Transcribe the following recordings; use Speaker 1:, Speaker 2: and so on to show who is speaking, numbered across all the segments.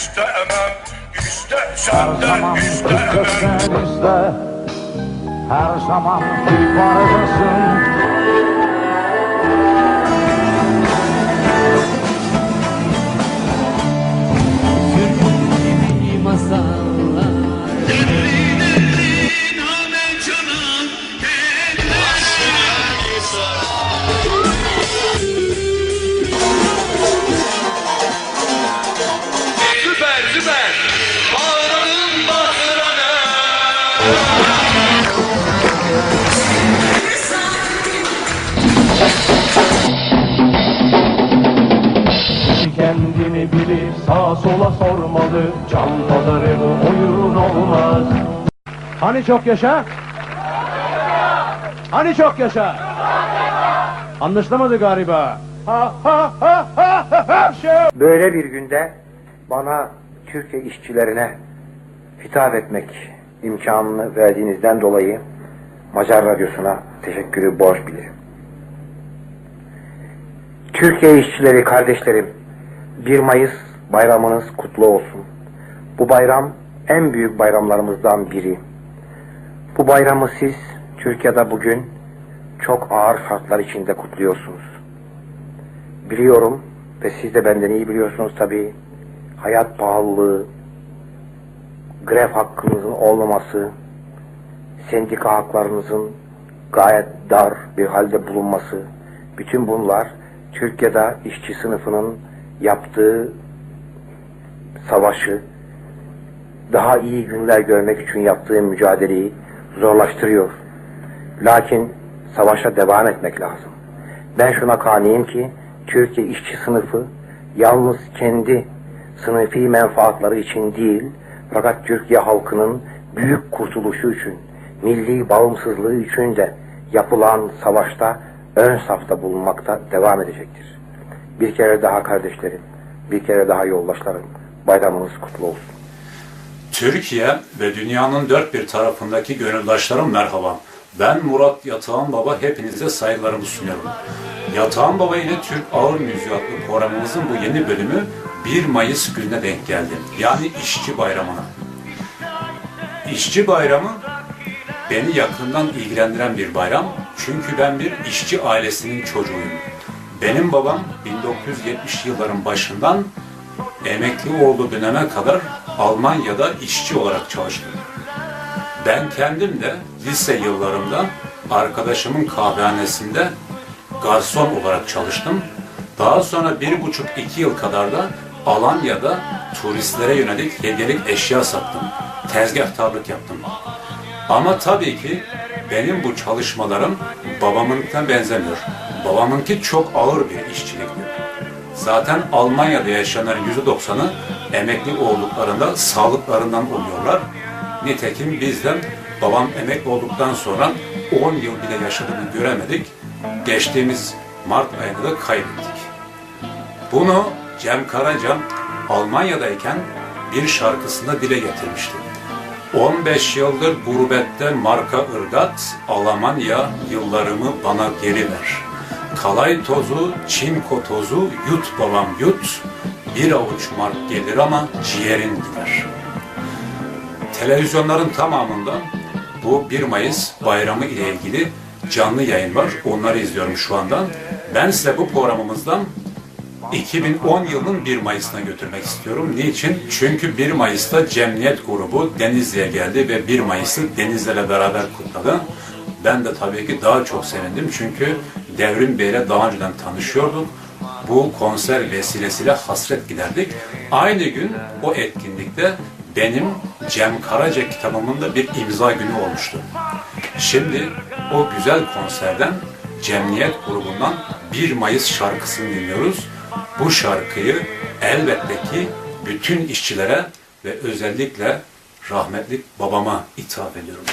Speaker 1: istemem
Speaker 2: zaman
Speaker 1: de istemem
Speaker 2: iste Her zaman bir Hani çok yaşa? Hani çok yaşa? Anlaşılamadı galiba. Ha ha ha ha ha ha şey.
Speaker 3: Böyle bir günde bana Türkiye işçilerine hitap etmek imkanını verdiğinizden dolayı Macar Radyosu'na teşekkürü borç bilirim. Türkiye işçileri kardeşlerim, 1 Mayıs bayramınız kutlu olsun. Bu bayram en büyük bayramlarımızdan biri. Bu bayramı siz Türkiye'de bugün çok ağır şartlar içinde kutluyorsunuz. Biliyorum ve siz de benden iyi biliyorsunuz tabii. Hayat pahalılığı, grev hakkınızın olmaması, sendika haklarınızın gayet dar bir halde bulunması, bütün bunlar Türkiye'de işçi sınıfının yaptığı savaşı, daha iyi günler görmek için yaptığı mücadeleyi zorlaştırıyor. Lakin savaşa devam etmek lazım. Ben şuna kaniyim ki Türkiye işçi sınıfı yalnız kendi sınıfi menfaatları için değil fakat Türkiye halkının büyük kurtuluşu için, milli bağımsızlığı için de yapılan savaşta ön safta bulunmakta devam edecektir. Bir kere daha kardeşlerim, bir kere daha yoldaşlarım, bayramınız kutlu olsun.
Speaker 4: Türkiye ve dünyanın dört bir tarafındaki gönüldaşlarım merhaba. Ben Murat Yatağan Baba hepinize saygılarımı sunuyorum. Yatağan Baba ile Türk Ağır Müziği adlı programımızın bu yeni bölümü 1 Mayıs gününe denk geldi. Yani İşçi Bayramı'na. İşçi Bayramı beni yakından ilgilendiren bir bayram. Çünkü ben bir işçi ailesinin çocuğuyum. Benim babam 1970 yılların başından emekli olduğu döneme kadar Almanya'da işçi olarak çalıştı. Ben kendim de lise yıllarımda arkadaşımın kahvehanesinde garson olarak çalıştım. Daha sonra bir buçuk iki yıl kadar da Alanya'da turistlere yönelik hediyelik eşya sattım. Tezgahtarlık yaptım. Ama tabii ki benim bu çalışmalarım babamınkinden benzemiyor. Babamınki çok ağır bir işçilikti. Zaten Almanya'da yaşayanların %90'ı emekli olduklarında sağlıklarından oluyorlar. Nitekim bizden babam emekli olduktan sonra 10 yıl bile yaşadığını göremedik. Geçtiğimiz Mart ayında da kaybettik. Bunu Cem Karaca Almanya'dayken bir şarkısında dile getirmişti. 15 yıldır gurbette marka ırgat, Almanya yıllarımı bana geri ver. Kalay tozu, çinko tozu, yut babam yut, bir avuç mark gelir ama ciğerin gider. Televizyonların tamamında bu 1 Mayıs bayramı ile ilgili canlı yayın var. Onları izliyorum şu anda. Ben size bu programımızdan 2010 yılının 1 Mayıs'ına götürmek istiyorum. Niçin? Çünkü 1 Mayıs'ta Cemiyet grubu Denizli'ye geldi ve 1 Mayıs'ı Denizli'yle beraber kutladı. Ben de tabii ki daha çok sevindim çünkü Devrim Bey'le daha önceden tanışıyorduk. Bu konser vesilesiyle hasret giderdik. Aynı gün o etkinlikte benim Cem Karaca kitabımın da bir imza günü olmuştu. Şimdi o güzel konserden Cemiyet grubundan 1 Mayıs şarkısını dinliyoruz. Bu şarkıyı elbette ki bütün işçilere ve özellikle rahmetli babama ithaf ediyorum.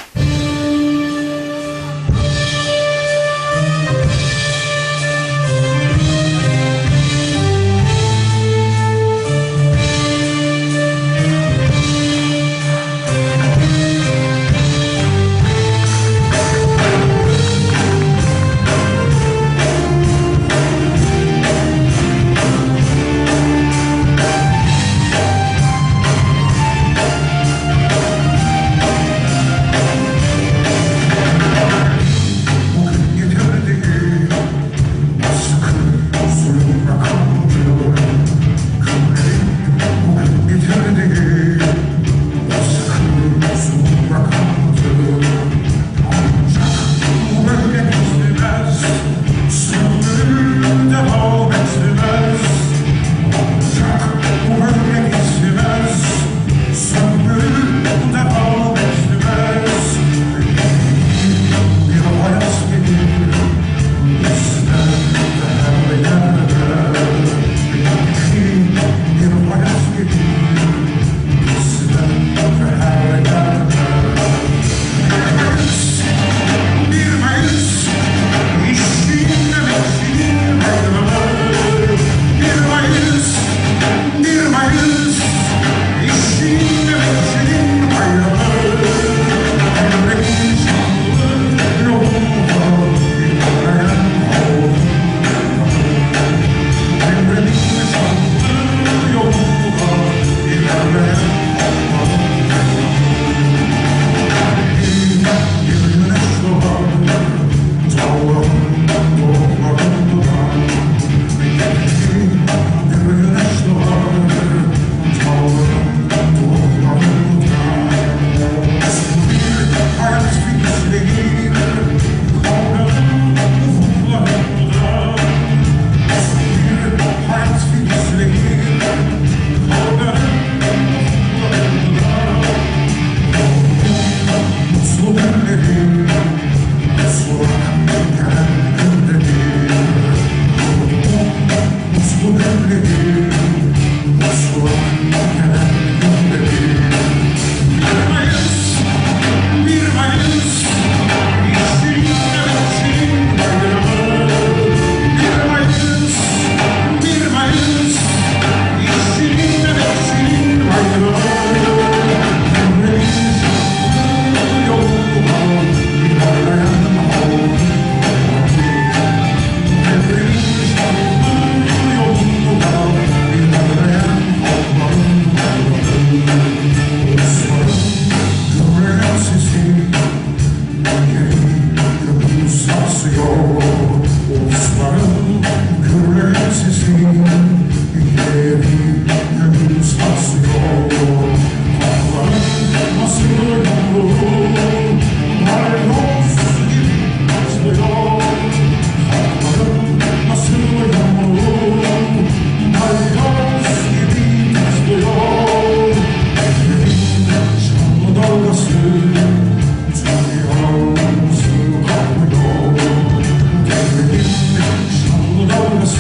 Speaker 2: 是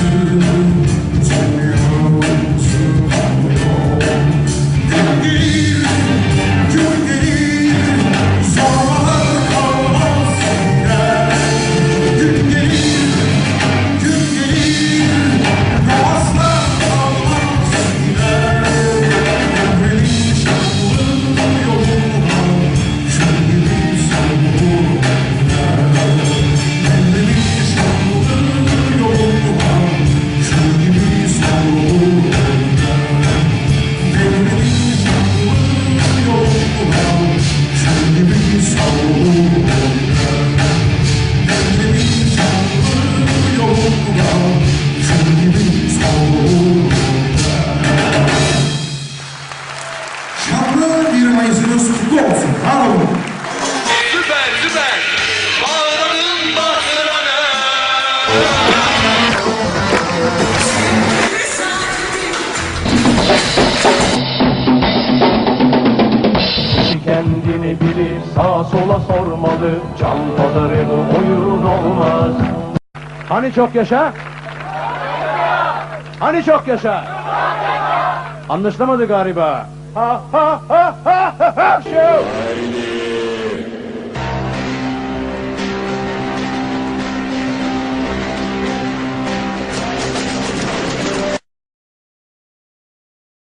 Speaker 2: 自由。Kendini bilir sağa sola sormalı Çantaları bu oyun olmaz Hani çok yaşa? Hani çok yaşa? Anlaşılamadı galiba. Ha ha ha ha ha ha. Şu.